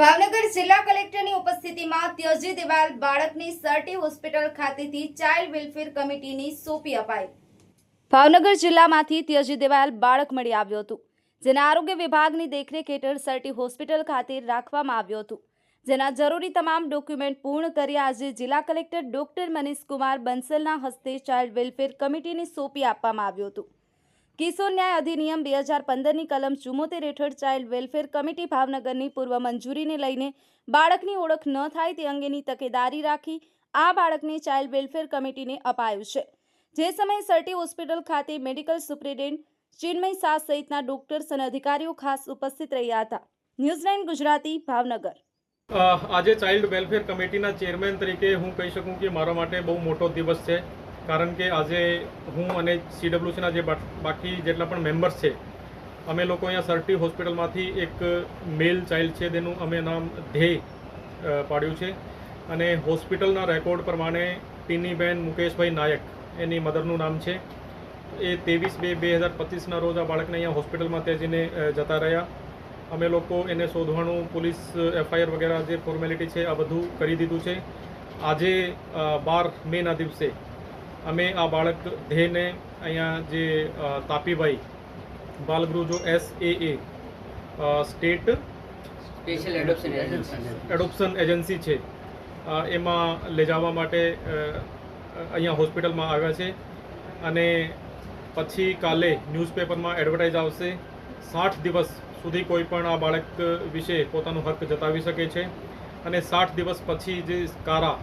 ભાવનગર જિલ્લા કલેક્ટરની ઉપસ્થિતિમાં ત્યજી દેવાલ બાળકની સરટી હોસ્પિટલ ખાતેથી ચાઇલ્ડ વેલફેર કમિટીની સોંપી અપાઈ. ભાવનગર જિલ્લામાંથી ત્યજી દેવાલ બાળક મળી આવ્યું હતું, જેના આરોગ્ય વિભાગની દેખરેખ હેઠળ સરટી હોસ્પિટલ ખાતે રાખવામાં આવ્યું હતું. જેના જરૂરી તમામ ડોક્યુમેન્ટ પૂર્ણ કરી આજે જિલ્લા કલેક્ટર ડોક્ટર મનીષ કુમાર બંસલના હસ્તે ચાઇલ્ડ વેલફેર કમિટીને સોંપી આપવામાં આવ્યું હતું. કિશોર ન્યાય અધિનિયમ બે હજાર પંદરની કલમ ચુમ્મોતેર હેઠળ ચાઇલ્ડ વેલફેર કમિટી ભાવનગરની પૂર્વ મંજૂરીને લઈને બાળકની ઓળખ ન થાય તે અંગેની તકેદારી રાખી આ બાળકને ચાઇલ્ડ વેલફેર કમિટીને અપાયું છે. જે સમયે સર્ટી હોસ્પિટલ ખાતે મેડિકલ સુપ્રિન્ટેન્ડન્ટ ચિન્મય શાહ સહિતના ડોક્ટર્સ અને અધિકારીઓ ખાસ ઉપસ્થિત રહ્યા હતા. ન્યૂઝલેન્ડ ગુજરાતી, ભાવનગર. આજે ચાઇલ્ડ વેલફેર કમિટીના ચેરમેન તરીકે હું કહી શકું કે મારા માટે બહુ મોટો દિવસ છે. કારણ કે આજે હું અને સીડબ્લ્યુસીના જે બાકી જેટલા પણ મેમ્બર્સ છે, અમે લોકો અહીંયા સરટી હોસ્પિટલમાંથી એક મેલ ચાઇલ્ડ છે, તેનું અમે નામ ધ્યેય પાડ્યું છે. અને હોસ્પિટલના રેકોર્ડ પ્રમાણે ટીનીબેન મુકેશભાઈ નાયક, એની મધરનું નામ છે. એ ત્રેવીસ બે બે હજાર પચીસના રોજ આ બાળકને અહીંયા હોસ્પિટલમાં તેજીને જતા રહ્યા. અમે લોકો એને શોધવાનું, પોલીસ એફઆઈઆર વગેરે જે ફોર્મેલિટી છે, આ બધું કરી દીધું છે. આજે બાર મેના દિવસે અમે આ બાળક ધ્યેયને અહીંયા જે તાપીભાઈ બાલગૃહ જો S A A state special adoption agency adoption agency છે. એમાં લઈ જવા માટે અહીંયા હોસ્પિટલમાં આવ્યા છે. અને પછી કાલે ન્યૂઝપેપરમાં એડવર્ટાઇઝ આવશે. સાઠ દિવસ સુધી કોઈ પણ આ બાળક વિશે પોતાનો હક જતાવી શકે છે. અને સાઠ દિવસ પછી જે કારા